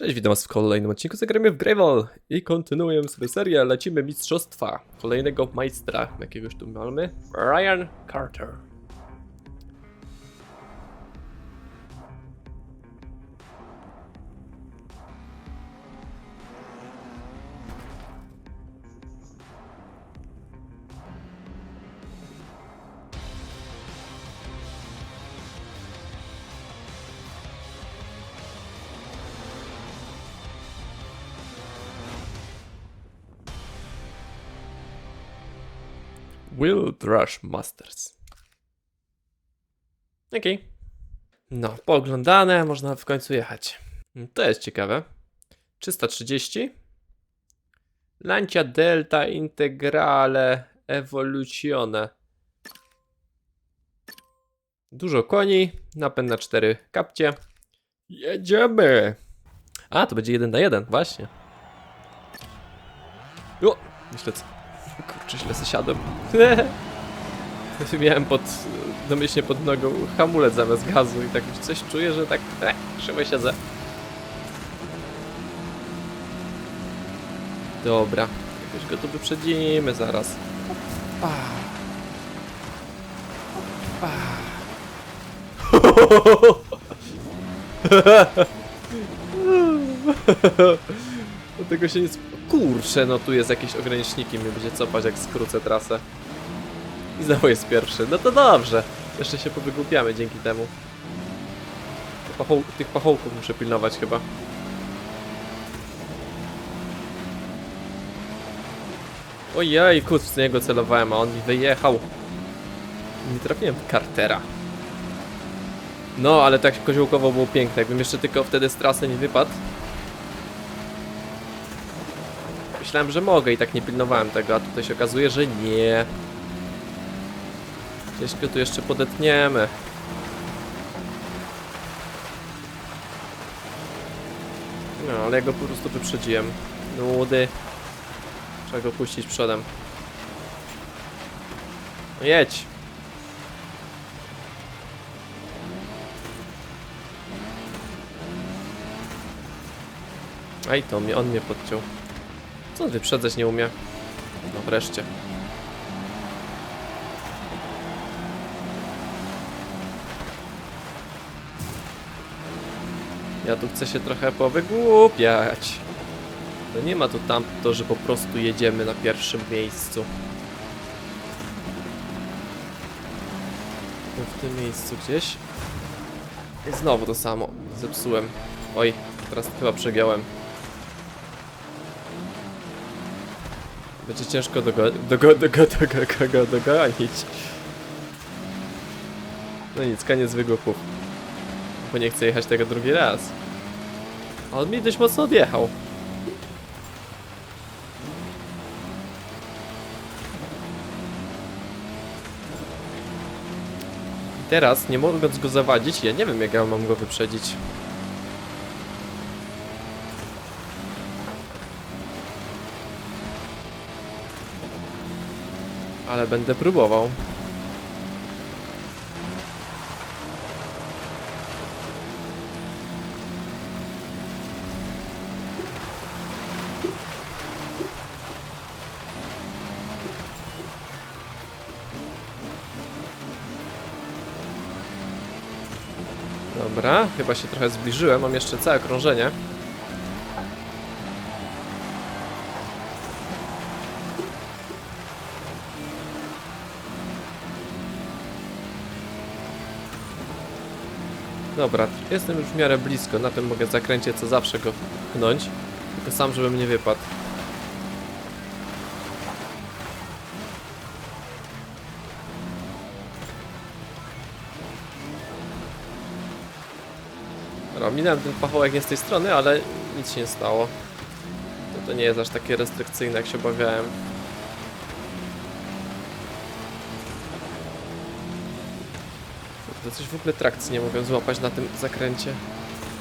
Cześć, witam was w kolejnym odcinku Zagramy w Gravel i kontynuujemy sobie serię, lecimy mistrzostwa kolejnego majstra, jakiegoś tu mamy, Ryan Carter. Will Rush Masters. Okej. No, pooglądane, można w końcu jechać. To jest ciekawe. 330. Lancia Delta Integrale Evoluzione. Dużo koni, napęd na 4 kapcie. Jedziemy! A, to będzie 1 na 1, właśnie. O, myślę, co... Kurczę, źle zasiadłem. Miałem pod, domyślnie pod nogą hamulec zamiast gazu i tak już coś czuję, że tak e, krzywo siedzę. Dobra, jakoś go tu wyprzedzimy zaraz. Opa. Opa. Do tego się nie... Kurczę, no tu jest jakieś ograniczniki, mnie będzie cofać jak skrócę trasę. I znowu jest pierwszy. No to dobrze. Jeszcze się powygłupiamy dzięki temu. Te Pachoł... Tych pachołków muszę pilnować chyba. Ojej, kurczę, z niego celowałem, a on mi wyjechał. Nie trafiłem w Cartera. No, ale tak koziołkowo było piękne. Jakbym jeszcze tylko wtedy z trasy nie wypadł. Myślałem, że mogę i tak nie pilnowałem tego, a tutaj się okazuje, że nie. Gdzieś go tu jeszcze podetniemy. No, ale ja go po prostu wyprzedziłem. Nudy. Trzeba go puścić przodem. No jedź. Aj, to mnie, on mnie podciął. Co on wyprzedzać nie umie? No wreszcie. Ja tu chcę się trochę powygłupiać. No nie ma tu tamto, że po prostu jedziemy na pierwszym miejscu. Tu w tym miejscu gdzieś. I znowu to samo. Zepsułem. Oj, teraz chyba przegiąłem. Będzie ciężko dogo dogo dogo dogo dogo dogonić. No nic, koniec wygłupów. Bo nie chcę jechać tego drugi raz. A on mi dość mocno odjechał. Teraz, nie mogąc go zawadzić, ja nie wiem jak ja mam go wyprzedzić. Ale będę próbował. Dobra, chyba się trochę zbliżyłem. Mam jeszcze całe krążenie. Dobra, jestem już w miarę blisko, na tym mogę zakręcie co zawsze go pchnąć. Tylko sam, żebym nie wypadł. Dobra, minąłem ten pachołek nie z tej strony, ale nic się nie stało. To, to nie jest aż takie restrykcyjne, jak się obawiałem. To coś w ogóle trakcji nie mogę złapać na tym zakręcie.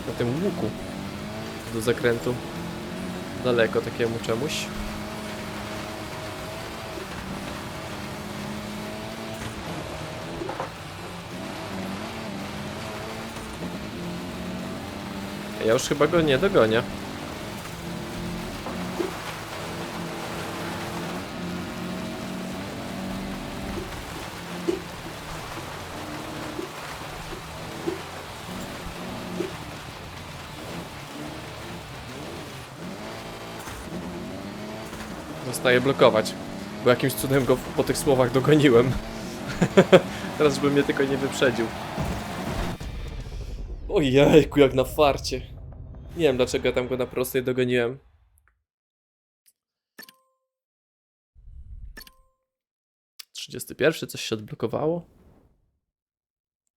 Na tym łuku. Do zakrętu. Daleko takiemu czemuś. Ja już chyba go nie dogonię. Zostaje blokować. Bo jakimś cudem go po tych słowach dogoniłem. Teraz, żeby mnie tylko nie wyprzedził. Ojejku, jak na farcie. Nie wiem, dlaczego ja tam go na prostej dogoniłem. Trzydziesty pierwszy, coś się odblokowało?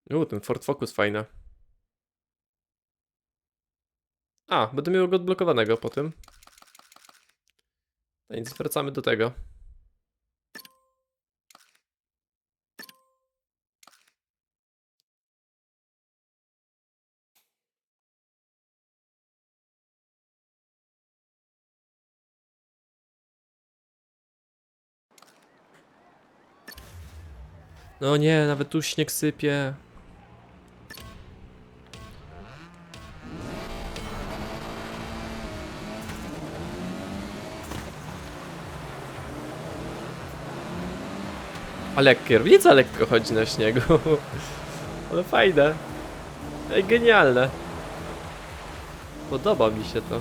U, ten Ford Focus fajny. A, będę miał go odblokowanego po tym. No nic, wracamy do tego. No nie, nawet tu śnieg sypie. Ale jak kierownica lekko chodzi na śniegu. Ale fajne. Ej, genialne. Podoba mi się to.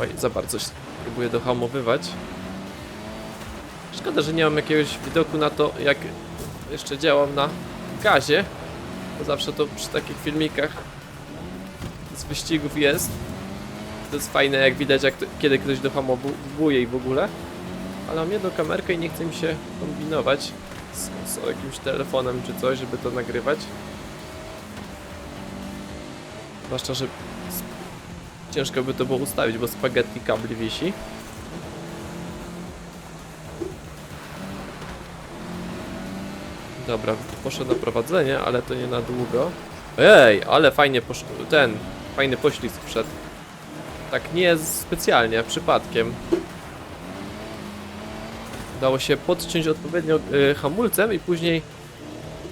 Oj, za bardzo się próbuję dohamowywać. Szkoda, że nie mam jakiegoś widoku na to, jak jeszcze działam na gazie. Bo zawsze to przy takich filmikach z wyścigów jest. To jest fajne, jak widać, jak to, kiedy ktoś dohamowuje i w ogóle. Ale mam jedną kamerkę i nie chce mi się kombinować z, z jakimś telefonem czy coś, żeby to nagrywać. Zwłaszcza, że Ciężko by to było ustawić, bo spaghetti kabli wisi. Dobra, poszedł na prowadzenie, ale to nie na długo. Ej, ale fajnie posz... ten, fajny poślizg wszedł. Tak nie specjalnie, przypadkiem. Udało się podciąć odpowiednio y, hamulcem i później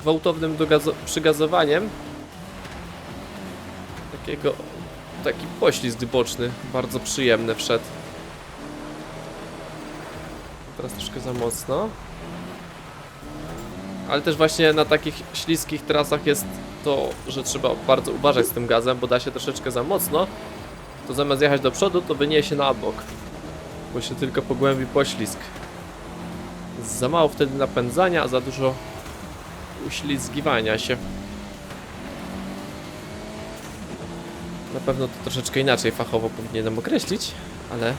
gwałtownym przygazowaniem takiego taki poślizg boczny, bardzo przyjemny wszedł. Teraz troszkę za mocno. Ale też właśnie na takich śliskich trasach jest to, że trzeba bardzo uważać z tym gazem, bo da się troszeczkę za mocno, to zamiast jechać do przodu, to wyniesie na bok. Bo się tylko pogłębi poślizg. Za mało wtedy napędzania, a za dużo uślizgiwania się. Na pewno to troszeczkę inaczej fachowo powinienem określić, ale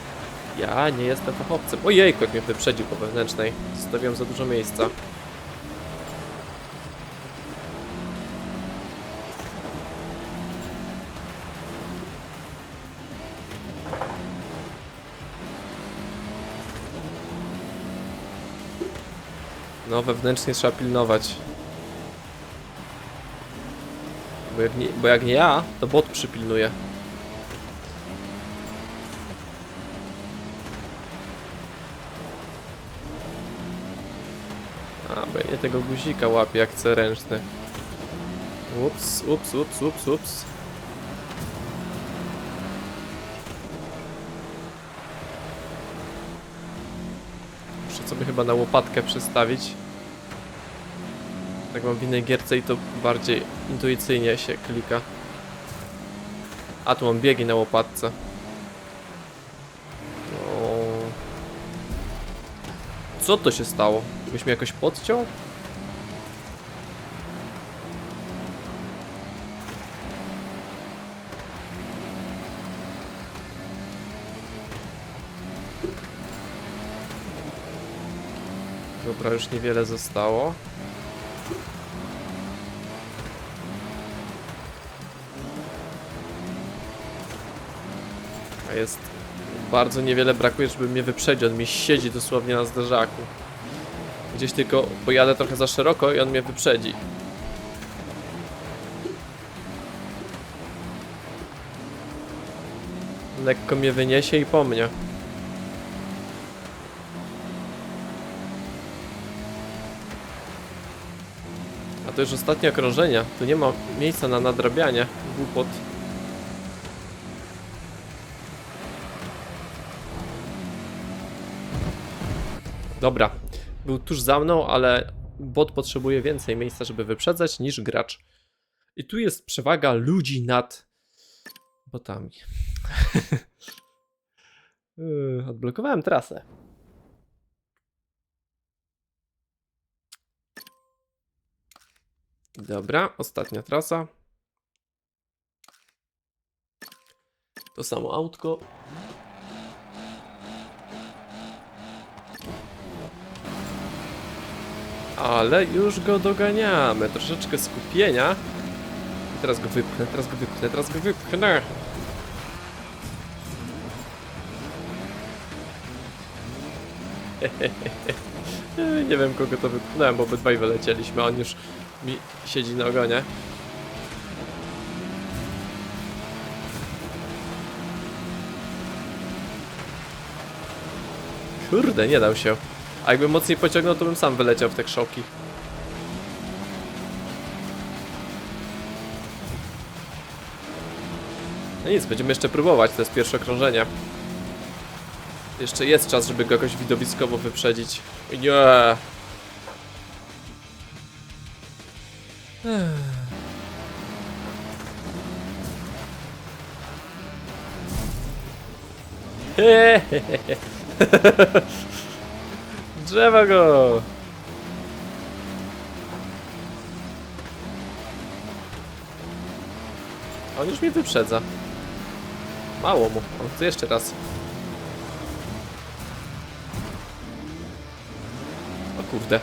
ja nie jestem fachowcem. Ojejku, jak mnie wyprzedził po wewnętrznej. Zostawiłem za dużo miejsca. No, wewnętrznie trzeba pilnować. Bo jak, nie, bo jak nie ja, to bot przypilnuje. A, bo ja nie tego guzika łapię jak chcę ręczny. Ups, ups, ups, ups, ups. Muszę sobie na łopatkę przystawić. Tak mam w innej gierce i to bardziej intuicyjnie się klika. A tu mam biegi na łopatce. No. Co to się stało? Byś mnie jakoś podciął? Dobra, już niewiele zostało. A jest... Bardzo niewiele brakuje, żeby mnie wyprzedził. On mi siedzi dosłownie na zderzaku. Gdzieś tylko pojadę trochę za szeroko i on mnie wyprzedzi. Lekko mnie wyniesie i po mnie. To już ostatnie okrążenia. Tu nie ma miejsca na nadrabianie głupot. Dobra. Był tuż za mną, ale bot potrzebuje więcej miejsca, żeby wyprzedzać niż gracz. I tu jest przewaga ludzi nad botami. Odblokowałem trasę. Dobra, ostatnia trasa. To samo autko. Ale już go doganiamy. Troszeczkę skupienia. I teraz go wypchnę, teraz go wypchnę, teraz go wypchnę. Nie wiem kogo to wypchnąłem, bo obydwaj wylecieliśmy, on już mi siedzi na ogonie. Kurde, nie dał się. A jakbym mocniej pociągnął, to bym sam wyleciał w te krzoki. No nic, będziemy jeszcze próbować, to jest pierwsze okrążenie. Jeszcze jest czas, żeby go jakoś widowiskowo wyprzedzić. Nie. Drzewa go! On już mnie wyprzedza. Mało mu. On chce jeszcze raz. O kurde.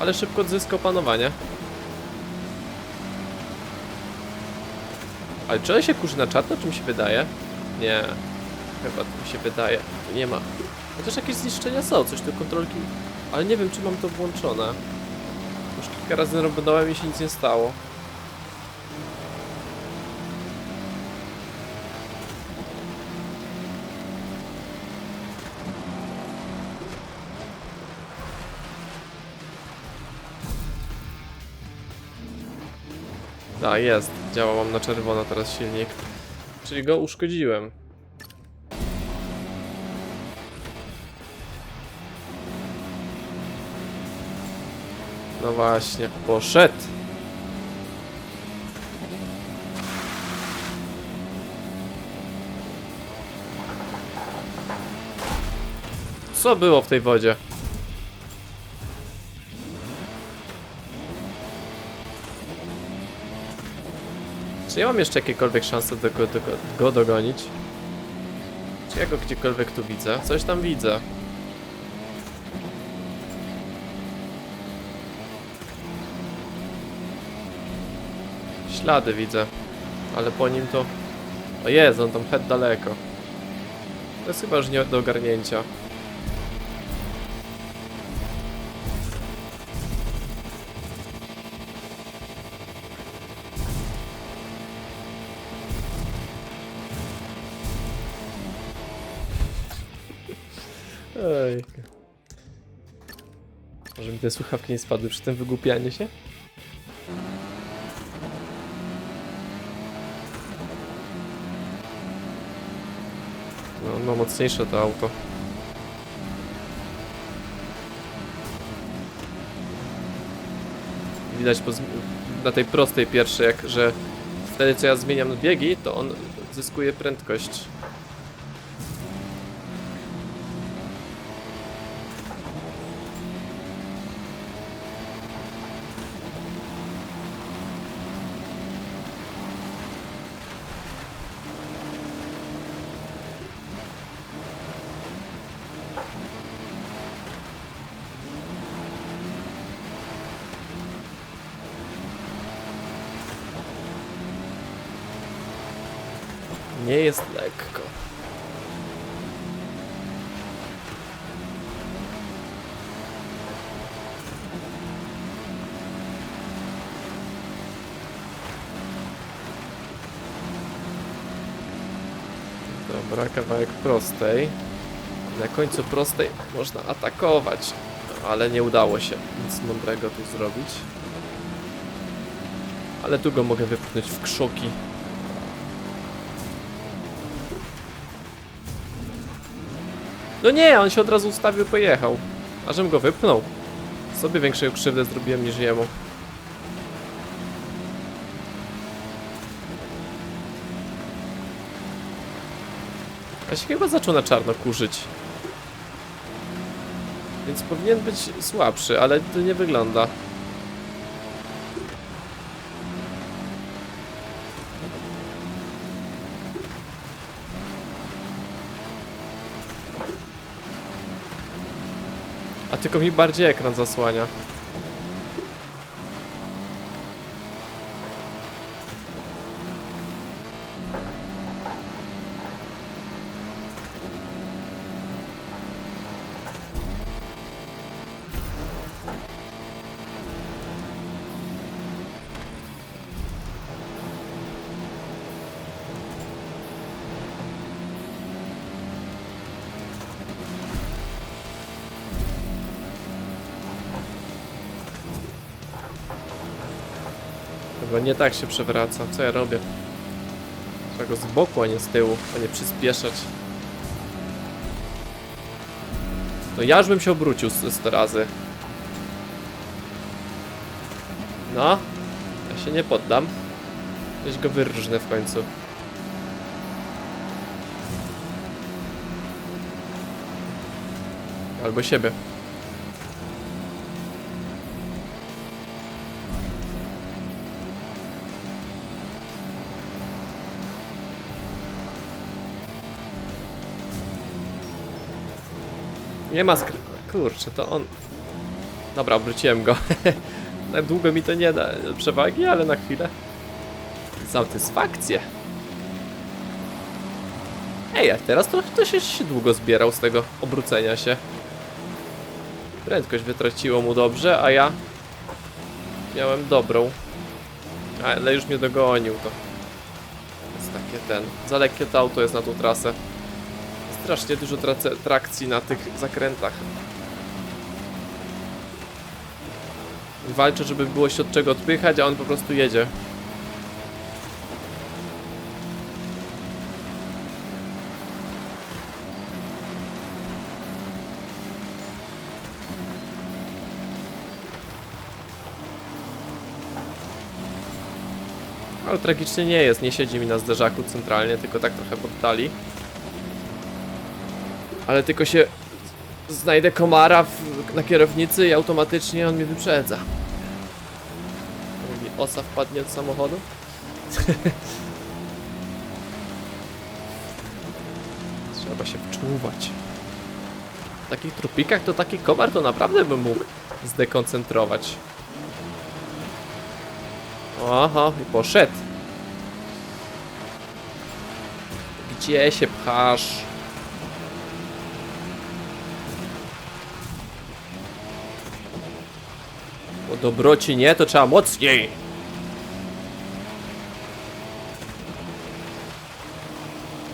Ale szybko odzyskał panowanie. Ale czy on się kurzy na czarno, czy mi się wydaje? Nie. Chyba mi się wydaje. Nie ma. Chociaż jakieś zniszczenia są, coś tu kontrolki. Ale nie wiem, czy mam to włączone. Już kilka razy robiłem i się nic nie stało. Tak, jest. Działa mam na czerwono teraz silnik. Czyli go uszkodziłem. No właśnie, poszedł. Co było w tej wodzie? Czy ja mam jeszcze jakiekolwiek szanse do go, do go, go dogonić? Czy ja go gdziekolwiek tu widzę? Coś tam widzę. Ślady widzę. Ale po nim to... O jest, on tam head daleko. To jest chyba już nie do ogarnięcia. Może mi te słuchawki nie spadły przy tym wygłupianie się? No, no mocniejsze to auto. Widać po na tej prostej pierwszej, jak, że wtedy co ja zmieniam biegi, to on zyskuje prędkość. Nie jest lekko. Dobra, kawałek prostej. Na końcu prostej można atakować, ale nie udało się nic mądrego tu zrobić. Ale tu go mogę wypchnąć w krzoki. No nie, on się od razu ustawił, pojechał. A żem go wypchnął. Sobie większą krzywdę zrobiłem niż jemu. Ja się chyba zaczął na czarno kurzyć. Więc powinien być słabszy, ale to nie wygląda. Tylko mi bardziej ekran zasłania. Chyba nie tak się przewraca. Co ja robię? Trzeba go z boku, a nie z tyłu, a nie przyspieszać. No ja już bym się obrócił z 100 razy. No. Ja się nie poddam. Gdzieś go wyrżnę w końcu. Albo siebie. Nie ma skry... Kurczę, to on... Dobra, obróciłem go. Na długo mi to nie da przewagi, ale na chwilę. Satysfakcję. Ej, a teraz to, to się, się długo zbierał z tego obrócenia się. Prędkość wytraciło mu dobrze, a ja miałem dobrą. Ale już mnie dogonił to. Jest takie ten. Za lekkie to auto jest na tą trasę. Strasznie dużo trace, trakcji na tych zakrętach. Walczę, żeby było się od czego odpychać, a on po prostu jedzie. Ale tragicznie nie jest, nie siedzi mi na zderzaku centralnie, tylko tak trochę poddali. Ale tylko się znajdę komara w, na kierownicy i automatycznie on mnie wyprzedza. Mi osa wpadnie od samochodu. Trzeba się wczuwać. W takich trupikach to taki komar to naprawdę bym mógł zdekoncentrować. Aha, i poszedł. Gdzie się pchasz? Dobroci nie, to trzeba mocniej.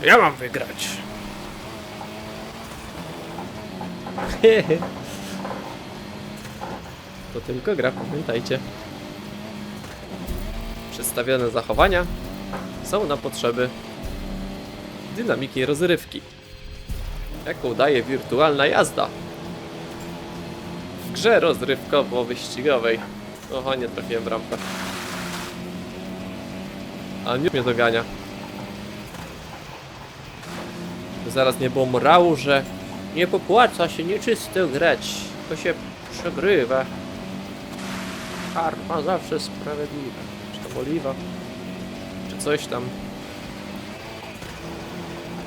Ja mam wygrać. to tylko gra, pamiętajcie. Przedstawione zachowania są na potrzeby dynamiki rozrywki. Jaką daje wirtualna jazda grze rozrywkowo-wyścigowej. Oho, nie trafiłem w rampę. A nie mnie dogania. Zaraz nie było morału, że nie popłaca się nieczysto grać, to się przegrywa. Karma zawsze sprawiedliwa. Czy tam oliwa? Czy coś tam?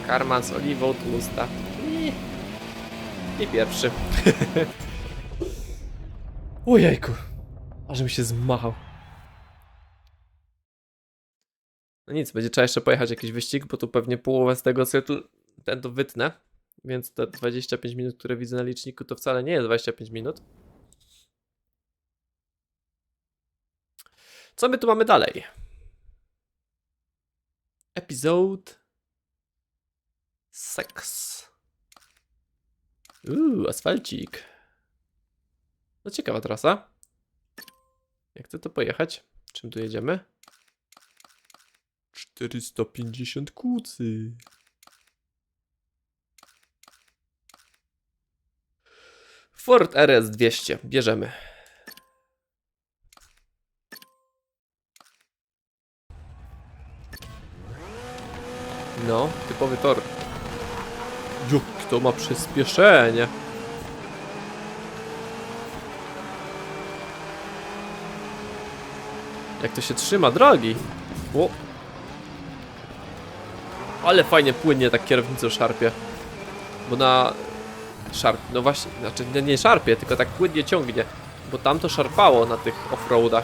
Karma z oliwą tłusta. I pierwszy. Ojejku. Ażem się zmachał. No nic, będzie trzeba jeszcze pojechać jakiś wyścig, bo tu pewnie połowę z tego co ten to wytnę. Więc te 25 minut, które widzę na liczniku, to wcale nie jest 25 minut. Co my tu mamy dalej? Episode 6. Uuu, asfalcik. No ciekawa trasa. Jak chcę to pojechać? Czym tu jedziemy? 450 kucy. Ford RS 200. Bierzemy. No, typowy tor. Juk, to ma przyspieszenie. Jak to się trzyma drogi. O. Ale fajnie płynnie tak kierownicą szarpie. Bo na... Szarp... No właśnie, znaczy nie, nie szarpie, tylko tak płynnie ciągnie. Bo tam to szarpało na tych offroadach.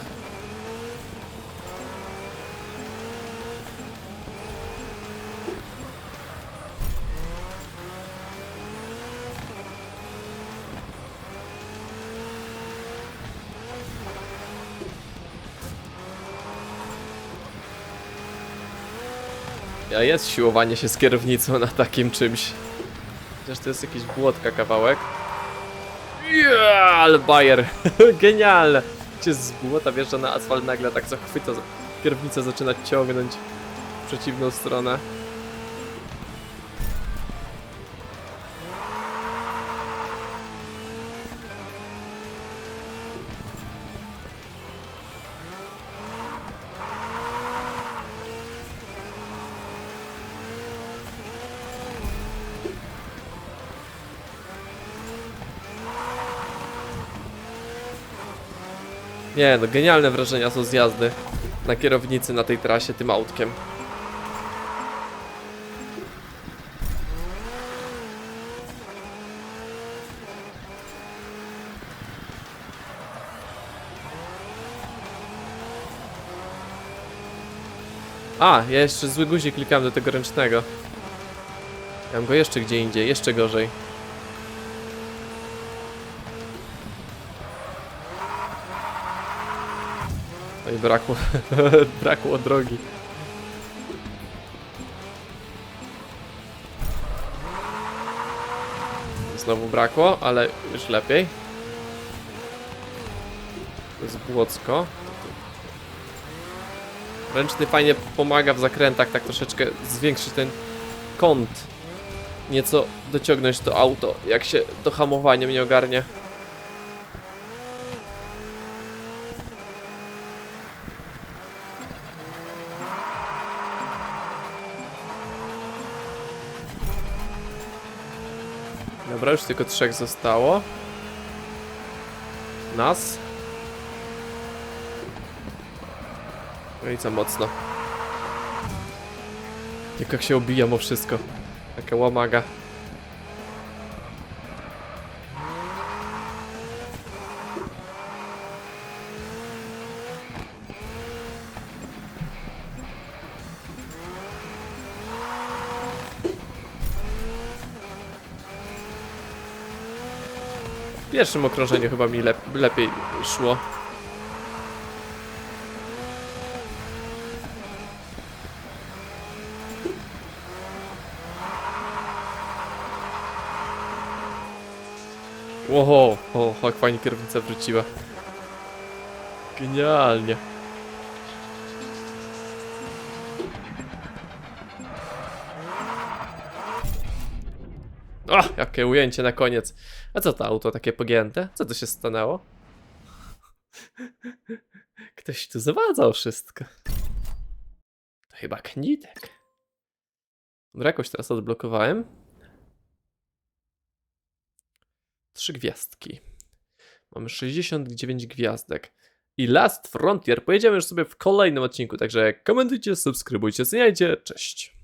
Jest siłowanie się z kierownicą na takim czymś. Chociaż to jest jakiś błotka kawałek. Yeah, ale bajer. Genialne. Gdzie z błota wjeżdża na asfalt nagle tak zachwyta. Kierownica zaczyna ciągnąć w przeciwną stronę. Nie no, genialne wrażenia są z jazdy na kierownicy na tej trasie tym autkiem. A, ja jeszcze zły guzik klikałem do tego ręcznego. Ja mam go jeszcze gdzie indziej, jeszcze gorzej. No i brakło, brakło drogi. Znowu brakło, ale już lepiej. To jest Błocko. Ręczny fajnie pomaga w zakrętach, tak troszeczkę zwiększyć ten kąt. Nieco dociągnąć to auto, jak się do hamowania nie ogarnie. Dobra, już tylko trzech zostało. Nas. No i co mocno. Jak, się obijam o wszystko. Taka łamaga. Pierwszym okrążeniu chyba mi lep lepiej szło. Oho, o, jak fajnie kierownica wróciła. Genialnie. O, jakie ujęcie na koniec. A co to auto takie pogięte? Co to się stanęło? Ktoś tu zawadzał wszystko. To chyba knitek. Dobra, jakoś teraz odblokowałem. Trzy gwiazdki. Mamy 69 gwiazdek. I Last Frontier pojedziemy już sobie w kolejnym odcinku, także komentujcie, subskrybujcie, oceniajcie. Cześć!